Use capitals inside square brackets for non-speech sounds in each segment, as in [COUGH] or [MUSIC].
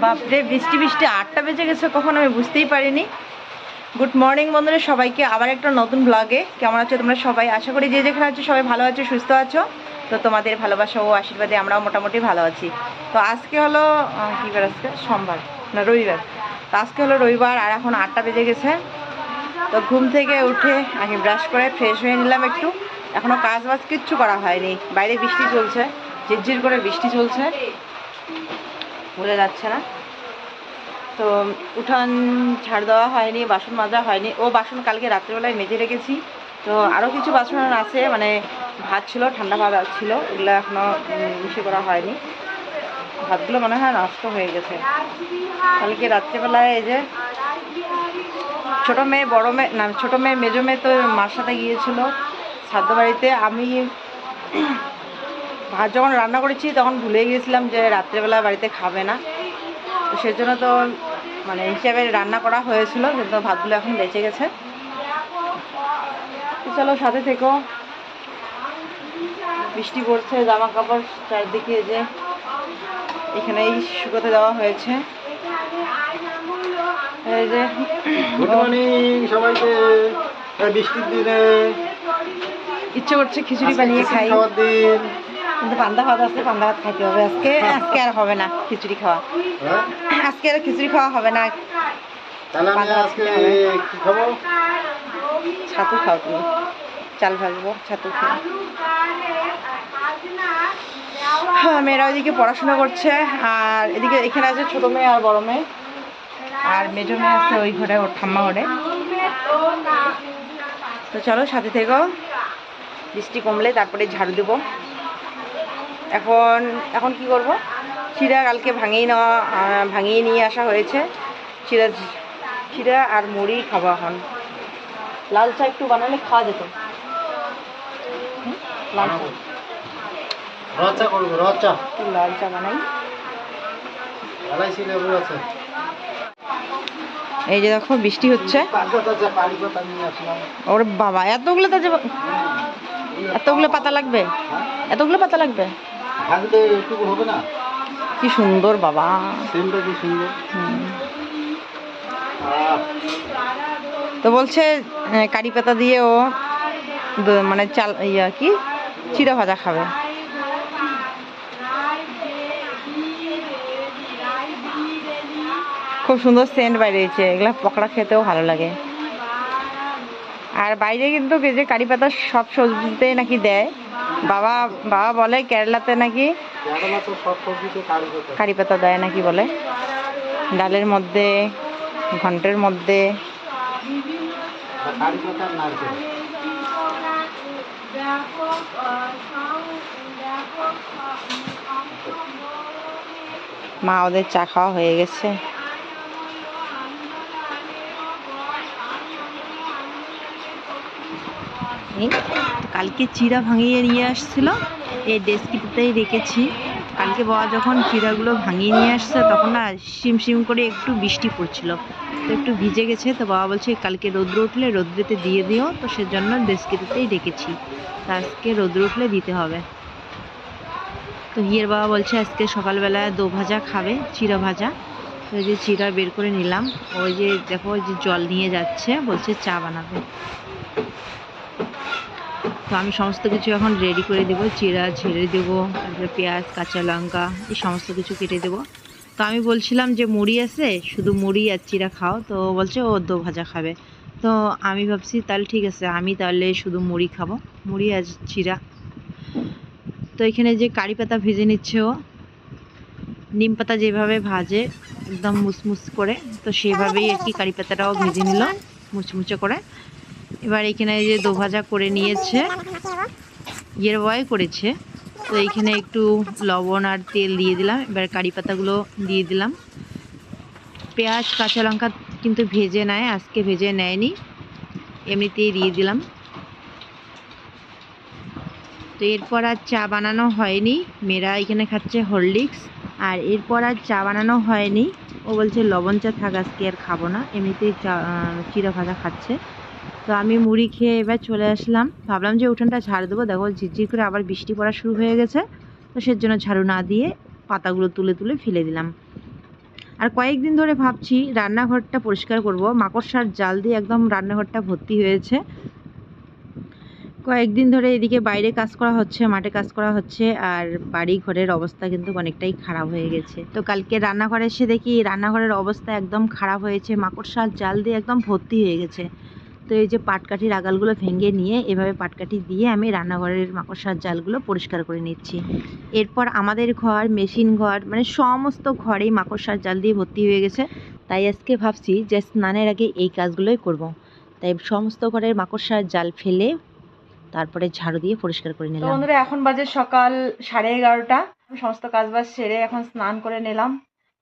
বাপরে, বৃষ্টি বৃষ্টি, আটটা বেজে গেছে, কখন আমি বুঝতেই পারিনি। গুড মর্নিং বন্ধুরা, সবাইকে আবার একটা নতুন ব্লগে কেমন আছো তোমরা সবাই? আশা করি যে যেখানে আছো সবাই ভালো আছো, সুস্থ আছো। তো তোমাদের ভালোবাসা ও আশীর্বাদে আমরাও মোটামুটি ভালো আছি। তো আজকে হলো কী বার আজকে? সোমবার, না, রবিবার। তো আজকে হলো রবিবার, আর এখন আটটা বেজে গেছে। তো ঘুম থেকে উঠে আমি ব্রাশ করে ফ্রেশ হয়ে নিলাম একটু। এখনও কাজ বাজ কিচ্ছু করা হয়নি। বাইরে বৃষ্টি চলছে, ঝিরঝির করে বৃষ্টি চলছে। বোঝা যাচ্ছে না। তো উঠান ছাড় দেওয়া হয়নি, বাসন মাজা হয়নি। ও বাসন কালকে রাত্রেবেলায় মেজে রেখেছি। তো আরও কিছু বাসন আছে মানে ভাত ছিল, ঠান্ডা ভাত ছিল এগুলো এখনও মিশে করা হয়নি। ভাতগুলো মনে হয় নষ্ট হয়ে গেছে। কালকে রাত্রেবেলায় এই যে ছোটো মেয়ে, বড় মেয়ে, না, ছোটো মেয়ে, মেজো মেয়ে তো মার সাথে গিয়েছিল। শ্রাদ্ধ বাড়িতে আমি ভাত যখন রান্না করেছি তখন ভুলে গিয়েছিলাম যে রাত্রেবেলা বাড়িতে খাবে না। তো সেজন্য তো মানে হিসাবে রান্না করা হয়েছিল কিন্তু ভাতগুলো এখন বেঁচে গেছে। তো চলো সাথে থেকো। বৃষ্টি পড়ছে জামা কাপড় চারদিকে যে এখানেই শুকোতে দেওয়া হয়েছে। এই যে গুড মর্নিং সবাইকে। বৃষ্টির দিনে ইচ্ছে করছে খিচুড়ি বানিয়ে খাই। খাওয়ার দিন। কিন্তু পান্তা ভাত আছে পান্তা ভাত খাইতে হবে। আজকে আজকে আর হবে না খিচুড়ি খাওয়া। হ্যাঁ? আজকে আর খিচুড়ি খাওয়া হবে না। তাহলে আমি আজকে কি খাব? ছাতু খাও তুমি। চাল ভাজবো ছাতু খেয়ে হ্যাঁ মেয়েরা ওইদিকে পড়াশোনা করছে আর এদিকে এখানে আছে ছোটো মেয়ে আর বড় মেয়ে। আর মেজো মেয়ে আছে ওই ঘরে ওর ঠাম্মা ঘরে। তো চলো সাথে থেকো। বৃষ্টি কমলে তারপরে ঝাড়ু দেবো। এখন এখন কি করব? চিরা কালকে ভাঙিয়ে নেওয়া ভাঙিয়ে নিয়ে আসা হয়েছে। চিরা চিরা আর মুড়ি খাব এখন। লাল চা একটু বানালে খাওয়া যেত? লাল চা। করব একটু লাল চা বানাই। এই যে দেখো বৃষ্টি হচ্ছে। ওর বাবা এতগুলো এতগুলো পাতা লাগবে? এতগুলো পাতা লাগবে? একটু হবে না? কি সুন্দর বাবা। সেমটা কি সুন্দর? তো বলছে কারি পাতা দিয়ে ও মানে চাল ইয়া কি? চিড়া ভাজা খাবে। খুব সুন্দর সেন্ট বাইরেছে এগুলা পকোড়া খেতেও ভালো লাগে। আর বাইরে কিন্তু যে কারি পাতা সব সবজিতে নাকি দেয়। বাবা বাবা বলে কেরালাতে নাকি কারি পাতা দেয় নাকি বলে। ডালের মধ্যে, ঘন্টের মধ্যে। মা ওদের চা খাওয়া হয়ে গেছে। কালকে চিড়া ভাঙিয়ে নিয়ে আসছিল। এই ডেস্কিটাতেই রেখেছি। কালকে বাবা যখন চিড়াগুলো ভাঙিয়ে নিয়ে আসছে, তখন না শিম শিম করে একটু বৃষ্টি পড়ছিল। তো একটু ভিজে গেছে, তো বাবা বলছে কালকে রৌদ্র উঠলে রৌদ্রেতে দিয়ে দিও, তো সেজন্য ডেস্কিটাতেই রেখেছি। তা আজকে রৌদ্র উঠলে দিতে হবে। তো হিয়ের বাবা বলছে আজকে সকালবেলা দো ভাজা খাবে চিড়া ভাজা। তো যে চিড়া বের করে নিলাম। ওই যে দেখো, ওই যে জল নিয়ে যাচ্ছে, বলছে চা বানাবে। তো আমি সমস্ত কিছু এখন রেডি করে দেবো। চিরা ঝেড়ে দেবো, তারপরে পেঁয়াজ, কাঁচা লঙ্কা, এই সমস্ত কিছু কেটে দেবো। তো আমি বলছিলাম যে মুড়ি আছে, শুধু মুড়ি আর চিরা খাও। তো বলছে ও দো ভাজা খাবে। তো আমি ভাবছি তাহলে ঠিক আছে, আমি তাহলে শুধু মুড়ি খাব, মুড়ি আর চিরা। তো এখানে যে কারি পাতা ভেজে নিচ্ছে ও, নিম পাতা যেভাবে ভাজে, একদম মুসমুস করে, তো সেভাবেই আর কি কারি পাতাটাও ভেজে নিল মুচমুচে করে। এবার এখানে যে দো ভাজা করে নিয়েছে। ইয়ের বয় করেছে। তো এইখানে একটু লবণ আর তেল দিয়ে দিলাম। এবার কারি পাতাগুলো দিয়ে দিলাম। পেঁয়াজ, কাঁচা লঙ্কা কিন্তু ভেজে নেয় আজকে ভেজে নেয়নি। এমনিতেই দিয়ে দিলাম। তো এরপর আর চা বানানো হয়নি। মেয়েরা এখানে খাচ্ছে হরলিক্স। আর এরপর আর চা বানানো হয়নি। ও বলছে, লবণ চা থাক, আজকে আর খাব না। এমনিতেই চা চিড়া ভাজা খাচ্ছে। তো আমি মুড়ি খেয়ে এবার চলে আসলাম। ভাবলাম যে উঠোনটা ঝাড় দেবো। দেখো, ঝিরঝির করে আবার বৃষ্টি পড়া শুরু হয়ে গেছে। তো সেজন্য ঝাড়ু না দিয়ে পাতাগুলো তুলে তুলে ফেলে দিলাম। আর কয়েকদিন ধরে ভাবছি রান্নাঘরটা পরিষ্কার করব। মাকড়সার জাল দিয়ে একদম রান্নাঘরটা ভর্তি হয়েছে। কয়েকদিন ধরে এদিকে বাইরে কাজ করা হচ্ছে, মাঠে কাজ করা হচ্ছে, আর বাড়ি ঘরের অবস্থা কিন্তু অনেকটাই খারাপ হয়ে গেছে। তো কালকে রান্নাঘরে এসে দেখি রান্নাঘরের অবস্থা একদম খারাপ হয়েছে। মাকড়সার জাল দিয়ে একদম ভর্তি হয়ে গেছে। তো এই যে পাটকাঠির আগালগুলো ভেঙে নিয়ে এভাবে পাটকাঠি দিয়ে আমি রান্নাঘরের মাকড়সার জালগুলো পরিষ্কার করে নিচ্ছি। এরপর আমাদের ঘর মেশিন ঘর মানে সমস্ত ঘরেই মাকড়সার জাল দিয়ে ভর্তি হয়ে গেছে। তাই আজকে ভাবছি যে স্নানের আগে এই কাজগুলোই করব। তাই সমস্ত ঘরের মাকড়সার জাল ফেলে তারপরে ঝাড়ু দিয়ে পরিষ্কার করে নিলাম। বন্ধুরা এখন বাজে সকাল সাড়ে এগারোটা। সমস্ত কাজ বাজ সেরে এখন স্নান করে নিলাম।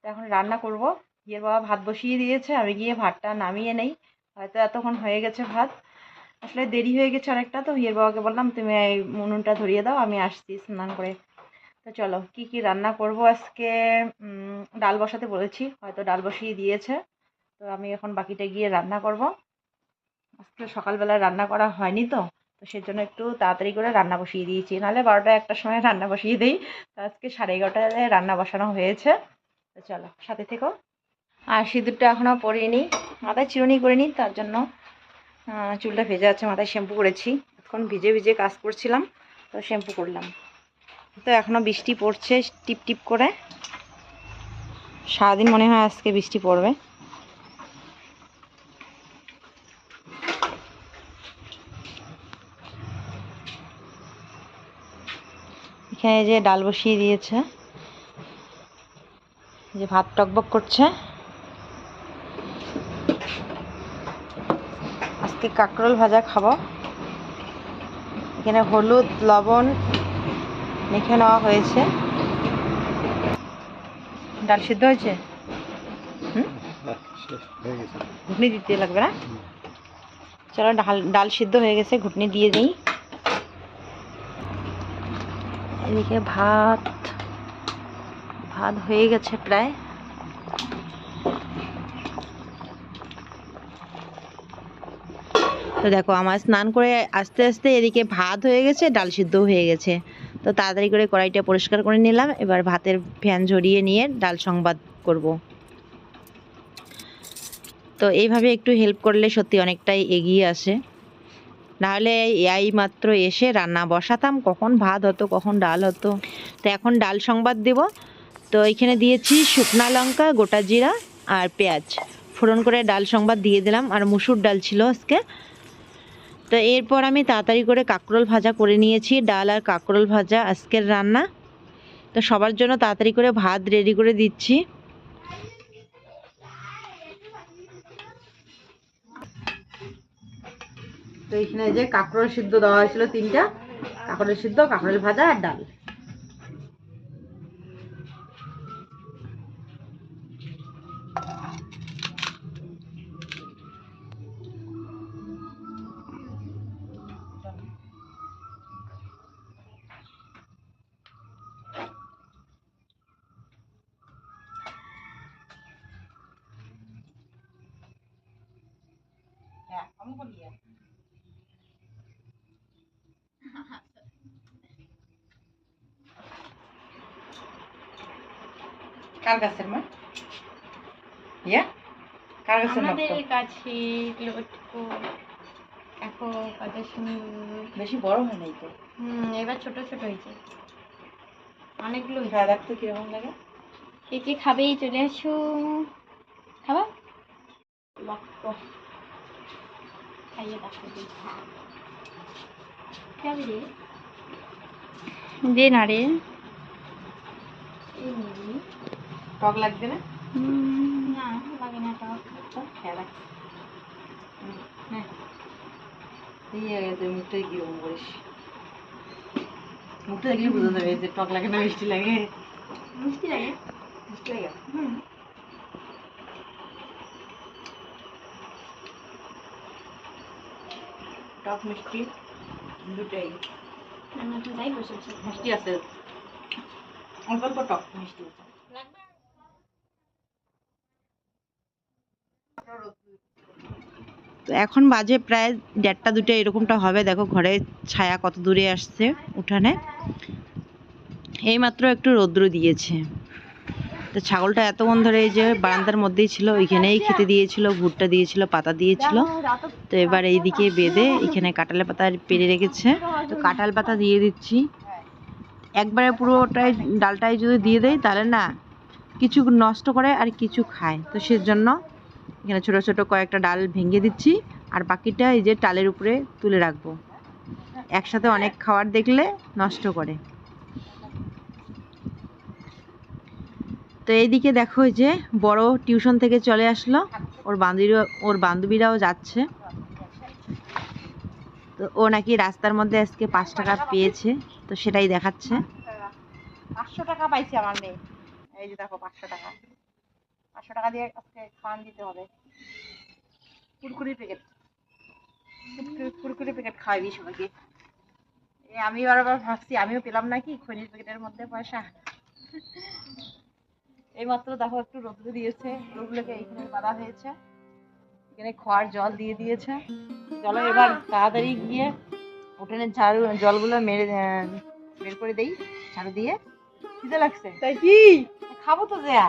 এখন রান্না করব। হিয়ের বাবা ভাত বসিয়ে দিয়েছে। আমি গিয়ে ভাতটা নামিয়ে নেই। হয়তো এতক্ষণ হয়ে গেছে ভাত। আসলে দেরি হয়ে গেছে অনেকটা, তো হিয়ের বাবাকে বললাম, তুমি এই উনুনটা ধরিয়ে দাও, আমি আসছি স্নান করে। তো চলো, কি কি রান্না করব আজকে? ডাল বসাতে বলেছি, হয়তো ডাল বসিয়ে দিয়েছে। তো আমি এখন বাকিটা গিয়ে রান্না করব। আজকে সকালবেলা রান্না করা হয়নি তো তো সেজন্য একটু তাড়াতাড়ি করে রান্না বসিয়ে দিয়েছি। নাহলে বারোটা একটার সময় রান্না বসিয়ে দিই। তো আজকে সাড়ে এগারোটায় রান্না বসানো হয়েছে। তো চলো, সাথে থেকো। আর সিঁদুরটা এখনও পরিনি। মাথায় চিরুনি করিনি, তার জন্য চুলটা ভেজে আছে, মাথায় শ্যাম্পু করেছি। এখন ভিজে ভিজে কাজ করছিলাম, তো শ্যাম্পু করলাম। তো এখনও বৃষ্টি পড়ছে, টিপ টিপ করে। সারাদিন মনে হয় আজকে বৃষ্টি পড়বে। এখানে যে ডাল বসিয়ে দিয়েছে, যে ভাত টকবক করছে আজকে কাঁকরোল ভাজা খাব। এখানে হলুদ, লবণ মেখে নেওয়া হয়েছে। ডাল সিদ্ধ হয়েছে? হয়ে ঘুটনি দিতে লাগবে না? চলো ডাল ডাল সিদ্ধ হয়ে গেছে ঘুটনি দিয়ে দিই। এদিকে ভাত ভাত হয়ে গেছে প্রায়। তো দেখো, আমার স্নান করে আস্তে আস্তে এদিকে ভাত হয়ে গেছে, ডাল সিদ্ধ হয়ে গেছে। তো তাড়াতাড়ি করে কড়াইটা পরিষ্কার করে নিলাম, এবার ভাতের ফ্যান ঝরিয়ে নিয়ে ডাল সংবাদ করব। তো এইভাবে একটু হেল্প করলে সত্যি অনেকটাই এগিয়ে আসে। নাহলে এই মাত্র এসে রান্না বসাতাম, কখন ভাত হতো, কখন ডাল হতো। তো এখন ডাল সংবাদ দেব। তো এখানে দিয়েছি শুকনা লঙ্কা, গোটা জিরা আর পেঁয়াজ। ফোড়ন করে ডাল সংবাদ দিয়ে দিলাম, আর মুসুর ডাল ছিল আজকে। তো এরপর আমি তাড়াতাড়ি করে কাঁকরোল ভাজা করে নিয়েছি, ডাল আর কাঁকরোল ভাজা আজকের রান্না। তো সবার জন্য তাড়াতাড়ি করে ভাত রেডি করে দিচ্ছি। তো এখানে যে কাঁকরোল সিদ্ধ দেওয়া হয়েছিল তিনটা, কাঁকরোল সিদ্ধ, কাঁকরোল ভাজা আর ডাল। আমাদের কাছে লটকো দেখো কত সুন্দর। বেশি বড় হয় নাই তো। হুম এবার ছোট ছোট হয়েছে। অনেকগুলো হ্যাঁ দেখতো কীরকম লাগে? কে কে খাবে চলে আসো। খাবা? খাইয়ে দেখো দেখি। খাবি। রে। দে না রে। টক লাগবে না? হুম, না লাগে না তো তো হ্যাঁ। আগে তুই মুখটা কীরকম করিস? মুখটা দেখলে বোঝা যাবে যে টক লাগে না মিষ্টি লাগে। মিষ্টি লাগে। মিষ্টি লাগে? হুম। টক দুটাই। মিষ্টি আছে। অল্প অল্প টক মিষ্টি আছে। তো এখন বাজে প্রায় দেড়টা দুটো এরকমটা হবে। দেখো ঘরে ছায়া কত দূরে আসছে উঠানে। এইমাত্র একটু রৌদ্র দিয়েছে। তো ছাগলটা এতক্ষণ ধরে এই যে বারান্দার মধ্যেই ছিল, ওইখানেই খেতে দিয়েছিল, ভুট্টা দিয়েছিল, পাতা দিয়েছিল। তো এবার এইদিকে বেঁধে এখানে কাঁঠালের পাতা পেরে রেখেছে। তো কাঁঠাল পাতা দিয়ে দিচ্ছি। একবারে পুরোটাই ডালটাই যদি দিয়ে দেয়, তাহলে না কিছু নষ্ট করে আর কিছু খায়। তো সেজন্য এখানে ছোট ছোট কয়েকটা ডাল ভেঙে দিচ্ছি, আর বাকিটা এই যে টালের উপরে তুলে রাখব। একসাথে অনেক খাবার দেখলে নষ্ট করে। তো এইদিকে দেখো যে বড় টিউশন থেকে চলে আসলো, ওর বান্ধবীরা, ওর বান্ধবীরাও যাচ্ছে। তো ও নাকি রাস্তার মধ্যে আজকে পাঁচ টাকা পেয়েছে, তো সেটাই দেখাচ্ছে। পাঁচশো টাকা পাইছে আমার মেয়ে। এই যে দেখো, পাঁচশো টাকা। পাঁচশো টাকা দিয়ে আজকে খাওয়ান দিতে হবে। কুরকুরি প্যাকেট কুরকুরি প্যাকেট খাওয়াবি সবাইকে আমি বারবার ভাবছি আমিও পেলাম নাকি খনির প্যাকেটের মধ্যে পয়সা। এই মাত্র দেখো একটু রোদ্রে দিয়েছে। রোদগুলোকে এইখানে বাঁধা হয়েছে এখানে খোয়ার জল দিয়ে দিয়েছে। চলো এবার তাড়াতাড়ি গিয়ে উঠোনের ঝাড়ু জলগুলো মেরে বের করে দেই। ঝাড়ু দিয়ে। খিদে লাগছে? তাই কি? খাব তো দেয়া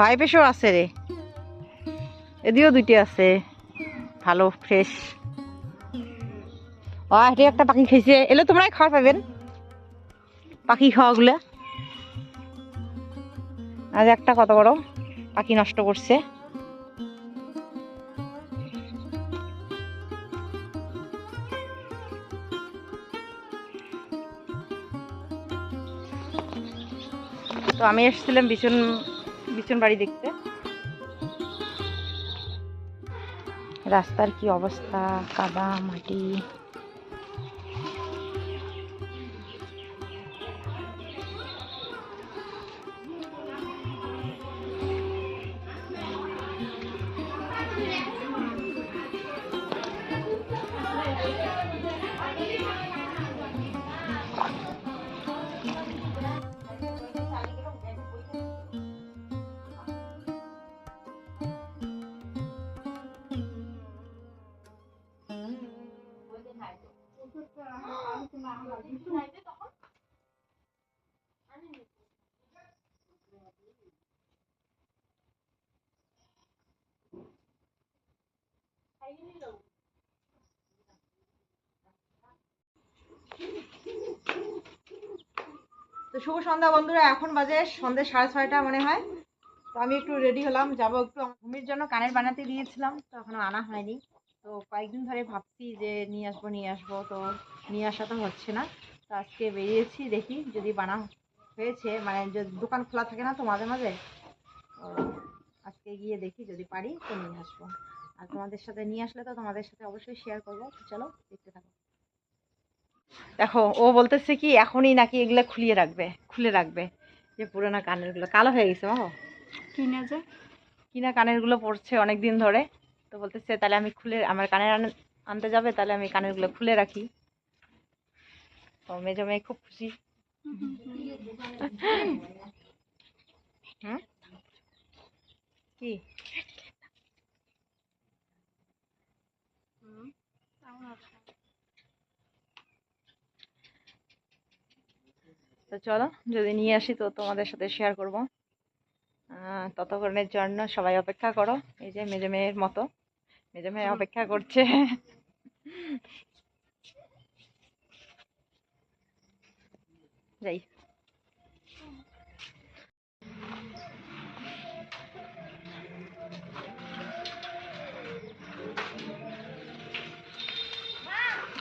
ভাই পেশও আছে রে। এদিও দুইটি আছে। ভালো ফ্রেশ ও একটা পাখি খেয়েছে। এলে তোমরাই খাওয়া পাবেন। পাখি খাওয়াগুলো আজ একটা কত বড় পাখি নষ্ট করছে। তো আমি এসেছিলাম বিছন বিছন বাড়ি দেখতে। রাস্তার কি অবস্থা? কাদা মাটি? তো শুভ সন্ধ্যা বন্ধুরা, এখন বাজে সন্ধ্যে সাড়ে ছয়টা মনে হয়। তো আমি একটু রেডি হলাম, যাব একটু ঘুমির জন্য, কানের বানাতে দিয়েছিলাম তো এখনও আনা হয়নি। তো কয়েকদিন ধরে ভাবছি যে নিয়ে আসব নিয়ে আসব। তো নিয়ে আসা তো হচ্ছে না। তো আজকে বেরিয়েছি দেখি যদি বানা হয়েছে মানে দোকান খোলা থাকে না তো মাঝে মাঝে। আজকে গিয়ে দেখি যদি পারি তো নিয়ে আসব। আর তোমাদের সাথে নিয়ে আসলে তো তোমাদের সাথে অবশ্যই শেয়ার করব। তো চলো দেখতে থাকো। দেখো ও বলতেছে কি এখনই নাকি এগুলো খুলিয়ে রাখবে খুলে রাখবে। যে পুরোনো কানেরগুলো। কালো হয়ে গেছে বাবা কিনে যে। কিনা কানেরগুলো পড়ছে অনেক দিন ধরে। তো বলতেছে, তাহলে আমি খুলে, আমার কানের আন- আনতে যাবে, তাহলে আমি কানেরগুলো খুলে রাখি। তো মেজো মেয়ে খুব খুশি। কি? তো চলো, যদি নিয়ে আসি তো তোমাদের সাথে শেয়ার করব। ততক্ষণের জন্য সবাই অপেক্ষা করো, এই যে মেজে মেয়ের মতো। মেজো ভাই অপেক্ষা করছে। যাই।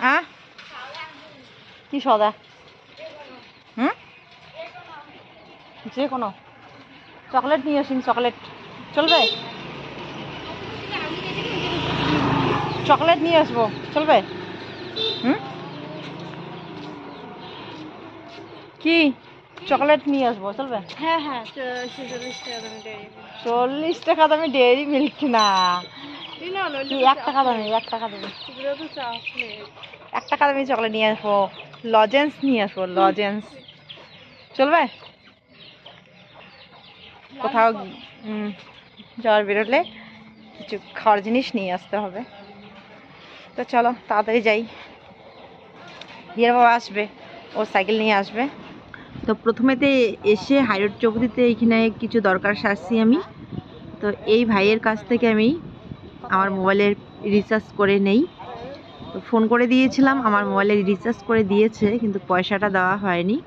হ্যাঁ কি সদা? হম? যে কোনো। চকলেট নিয়ে আসুন চকলেট। চলবে? চকলেট নিয়ে আসব। চলবে? হুম? কি? চকলেট নিয়ে আসব চলবে? হ্যাঁ হ্যাঁ চল্লিশ টাকা দামি ডেয়ারি মিল্ক না। এক টাকা দামি এক টাকা দামি। এক টাকা দামি চকলেট নিয়ে আসব লজেন্স নিয়ে আসব লজেন্স চলবে? কোথাও যাওয়ার বেরোলে কিছু খাওয়ার জিনিস নিয়ে আসতে হবে। তো চলো, তাড়াতাড়ি যাই। হিয়ার বাবা আসবে, ও সাইকেল নিয়ে আসবে। তো প্রথমেতে এসে হাইরোড চৌধুরীতে এখানে কিছু দরকার সারছি আমি। তো এই ভাইয়ের কাছ থেকে আমি আমার মোবাইলের রিচার্জ করে নেই। তো ফোন করে দিয়েছিলাম, আমার মোবাইলে রিচার্জ করে দিয়েছে, কিন্তু পয়সাটা দেওয়া হয়নি।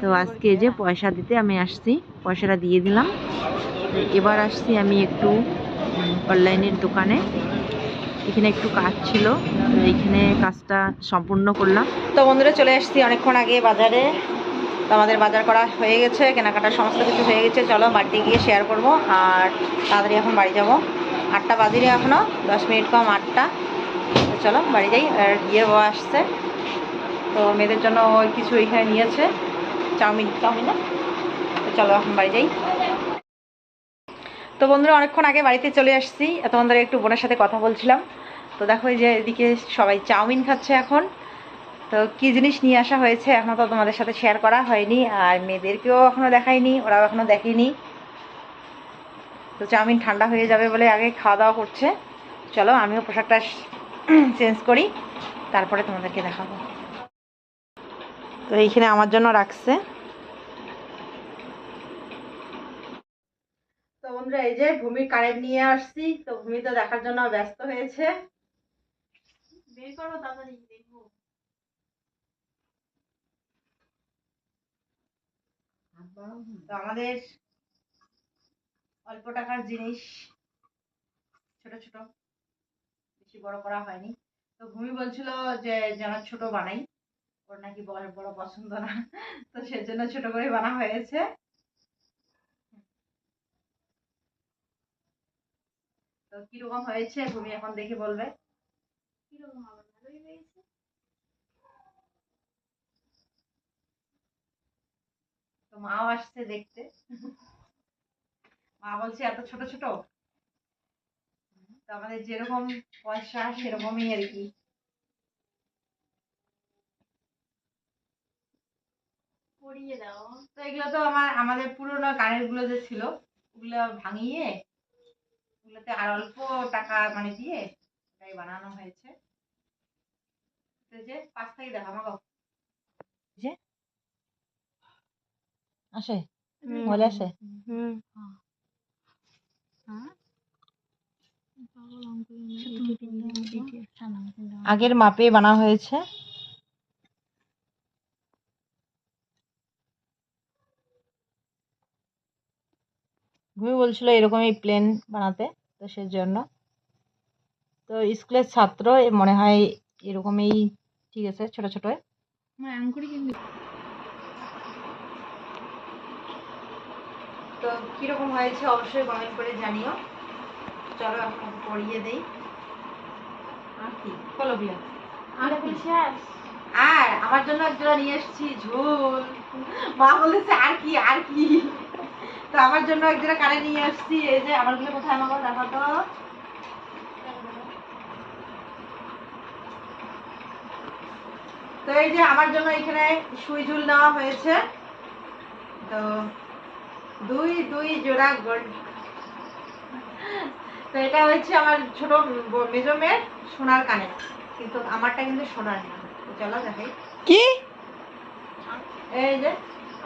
তো আজকে যে পয়সা দিতে আমি আসছি, পয়সাটা দিয়ে দিলাম। এবার আসছি আমি একটু অনলাইনের দোকানে। এখানে একটু কাজ ছিল এইখানে কাজটা সম্পূর্ণ করলাম। তো বন্ধুরা চলে আসছি অনেকক্ষণ আগে বাজারে। তো আমাদের বাজার করা হয়ে গেছে কেনাকাটা সমস্ত কিছু হয়ে গেছে। চলো বাড়িতে গিয়ে শেয়ার করব, আর তাড়াতাড়ি এখন বাড়ি যাব। আটটা বাজিরে এখনও দশ মিনিট কম আটটা। চলো বাড়ি যাই, আর বিয়ে বাবা আসছে। তো মেয়েদের জন্য ওই কিছু এখানে নিয়েছে, চাউমিন চাউমিন তো চলো এখন বাড়ি যাই। তো বন্ধুরা, অনেকক্ষণ আগে বাড়িতে চলে আসছি। ধরে একটু বোনের সাথে কথা বলছিলাম। তো দেখো যে এদিকে সবাই চাউমিন খাচ্ছে এখন। তো কী জিনিস নিয়ে আসা হয়েছে এখনও তো তোমাদের সাথে শেয়ার করা হয়নি। আর মেয়েদেরকেও এখনও দেখায়নি ওরাও এখনও দেখেনি। তো চাউমিন ঠান্ডা হয়ে যাবে বলে আগে খাওয়া দাওয়া করছে। চলো, আমিও পোশাকটা [CLEARS THROAT] চেঞ্জ করি। তারপরে তোমাদেরকে দেখাবো। তো এইখানে আমার জন্য রাখছে। তো বন্ধুরা, এই যে ভূমির কারেন্ট নিয়ে আসছি, তো ভূমি তো দেখার জন্য ব্যস্ত হয়েছে। বের করো তাড়াতাড়ি, দেখব। তো আমাদের অল্প টাকার জিনিস, ছোট ছোট, বেশি বড় করা হয়নি। তো ভূমি বলছিল যে যেন ছোট বানাই, ওর নাকি বড় বড় পছন্দ না, তো সেজন্য ছোট করে বানা হয়েছে। তো কীরকম হয়েছে তুমি এখন দেখে বলবে। কীরকম হবে? ভালোই হয়েছে। তো মাও আসছে দেখতে। মা বলছে এত ছোট ছোট? তো আমাদের যেরকম পয়সা সেরকমই আর কি। পরিয়ে দাও। তো এগুলো তো আমার আমাদের পুরোনো কানেরগুলো যে ছিল ওগুলো ভাঙিয়ে ওগুলোতে আর অল্প টাকা মানে দিয়ে এটাই বানানো হয়েছে। তো যে পাশ থেকে দেখো আমাকে যে। আসে। মোবাইল আসে। হুম। আগের মাপে বানা হয়েছে। ভূমি বলছিল এরকমই প্লেন বানাতে। সেজন্য। তো স্কুলের ছাত্র মনে হয় এরকমই ঠিক আছে ছোট ছোট। কিন্তু তো কীরকম হয়েছে অবশ্যই কমেন্ট করে জানিও। চলো এখন পড়িয়ে দেই। আর কি? বলো বিয়া আর আমার জন্য একজোড়া নিয়ে এসেছি ঝোল। মা বলেছে আর কি আর কি। তো আমার জন্য একজোড়া কানে নিয়ে আসছি এই যে আমার আমারগুলো কোথায় আমাকে দেখো তো। তো এই যে আমার জন্য এখানে সুই ঝুল নেওয়া হয়েছে। তো দুই দুই জোড়া গোল্ড তো এটা হচ্ছে আমার ছোট মেজো মেয়ের সোনার কানে কিন্তু আমারটা কিন্তু সোনার না। চলো দেখাই। কি? এই যে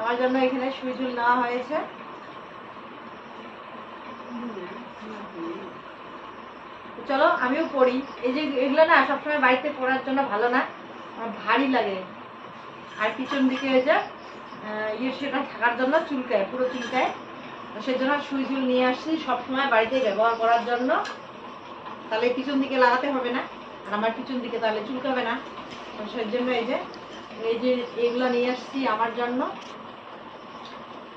আমার জন্য এখানে সুই ঝুল নেওয়া হয়েছে। চলো, আমিও পড়ি। এই যে এগুলো না সবসময় বাড়িতে পড়ার জন্য ভালো না, আমার ভারী লাগে। আর পিছন দিকে যে ইয়ে সেটা থাকার জন্য চুলকায়, পুরো চুলকায়। তো সেই ঝুল নিয়ে আসছি, সবসময় বাড়িতে ব্যবহার করার জন্য। তাহলে পিছন দিকে লাগাতে হবে না, আর আমার পিছন দিকে তাহলে চুলকাবে না। তো সেই জন্য এই যে এই যে এগুলো নিয়ে আসছি আমার জন্য।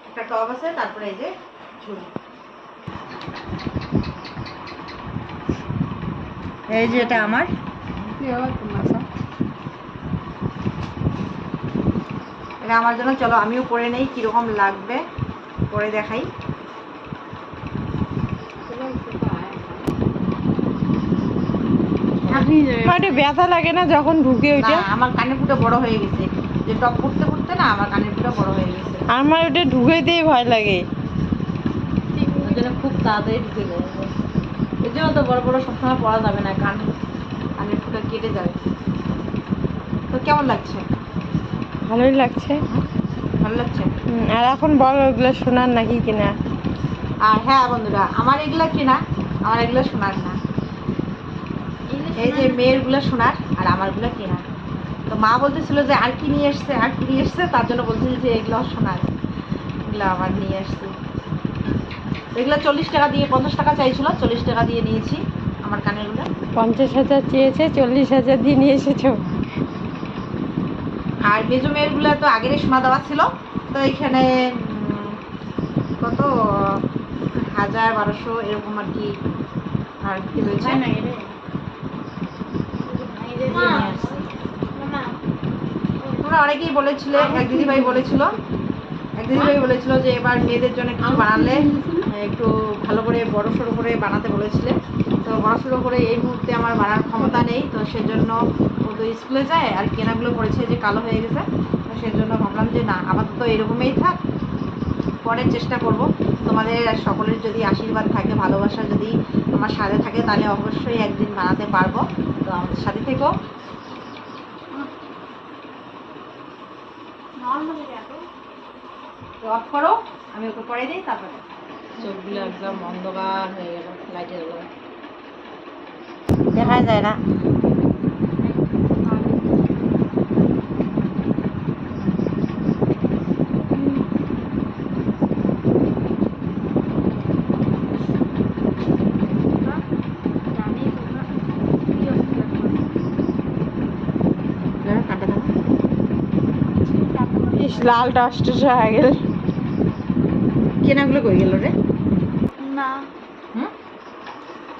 একটা টব আছে, তারপরে এই যে ঝুড়ি। এই যে এটা আমার। এটা আমার জন্য চলো আমিও পরে নেই কীরকম লাগবে পরে দেখাই। ব্যথা লাগে না যখন ঢুকে ওইটা? আমার কানের ফুটো বড় হয়ে গেছে। যে টপ পড়তে পড়তে না আমার কানের ফুটো বড় হয়ে গেছে। আমার ওটা ঢুকেতেই ভয় লাগে। খুব তাড়াতাড়ি ঢুকে যায়। জন্য তো বড় বড় সবসময় পড়া যাবে না কান কানের ফুটো কেটে যাবে। তো কেমন লাগছে? ভালোই লাগছে। ভালো লাগছে? আর এখন বল শোনার নাকি কিনা? আর হ্যাঁ বন্ধুরা আমার এগুলা কিনা আমার এগুলো শোনার না। এই যে মেয়েরগুলো শোনার আর আমারগুলো কেনা। তো মা বলতেছিল যে আর কি নিয়ে এসছে আর কি নিয়ে এসছে তার জন্য বলছিল যে এগুলো শোনার। এগুলো আমার নিয়ে আসছে এগুলো চল্লিশ টাকা দিয়ে পঞ্চাশ টাকা চাইছিল চল্লিশ টাকা দিয়ে নিয়েছি আমার কানেরগুলো পঞ্চাশ হাজার চেয়েছে চল্লিশ হাজার দিয়ে নিয়ে এসেছ। আর মেজো মেয়েরগুলো তো আগেরই সোনা দেওয়া ছিল তো এখানে কত? হাজার বারোশো এরকম আর কি আর কি আসছি। তোমরা অনেকেই বলেছিলে এক দিদিভাই বলেছিল এক দিদিভাই বলেছিল যে এবার মেয়েদের জন্য কিছু বানালে একটু ভালো করে বড় সড়ো করে বানাতে বলেছিলে। তো বড় সড়ো করে এই মুহূর্তে আমার বানার ক্ষমতা নেই তো সেজন্য ও তো স্কুলে যায় আর কেনাগুলো করেছে যে কালো হয়ে গেছে। তো সেজন্য ভাবলাম যে না আপাতত এরকমই থাক পরে চেষ্টা করব। তোমাদের সকলের যদি আশীর্বাদ থাকে ভালোবাসা যদি আমার সাথে থাকে তাহলে অবশ্যই একদিন বানাতে পারব। তো আমাদের সাথে থেকো। তো অফ করো আমি ওকে পরে দিই তারপরে। চোখগুলো একদম অন্ধকার হয়ে গেল লাইটেরগুলো। দেখা যায় না? লাল টস্ট হয়ে গেল। কেনাগুলো কই গেল রে না হুম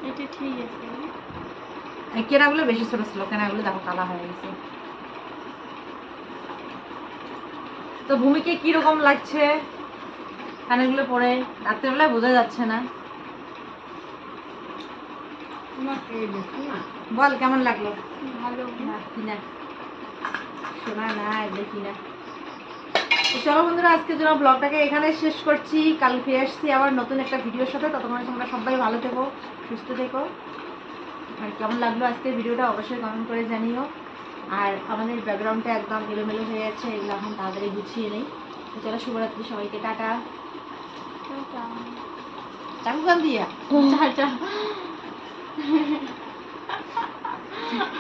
এটা ঠিক আছে এই কেনাগুলো বেশি ছোট ছিল কেনাগুলো দেখো কালা হয়ে গেছে। তো ভূমিকে কীরকম লাগছে কানেরগুলো পরে? রাত্রেবেলায় বোঝা যাচ্ছে না। বল কেমন লাগল? ভালো। না। কিনা শোনা চলো বন্ধুরা আজকের জন্য ব্লগটাকে এখানে শেষ করছি। কাল ফিরে আসছি আবার নতুন একটা ভিডিওর সাথে। ততক্ষণ তোমরা সবাই ভালো থেকো সুস্থ থেকো। আর কেমন লাগল আজকের ভিডিওটা অবশ্যই কমেন্ট করে জানিও। আর আমাদের ব্যাকগ্রাউন্ডটা একদম এলোমেলো হয়ে যাচ্ছে এগুলো এখন তাড়াতাড়ি গুছিয়ে নেই। তো চলো শুভরাত্রি সবাইকে টাটা। গান দিয়া টাটা।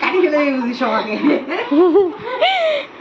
কাটি গেলে বুঝি সবাইকে। [LAUGHS]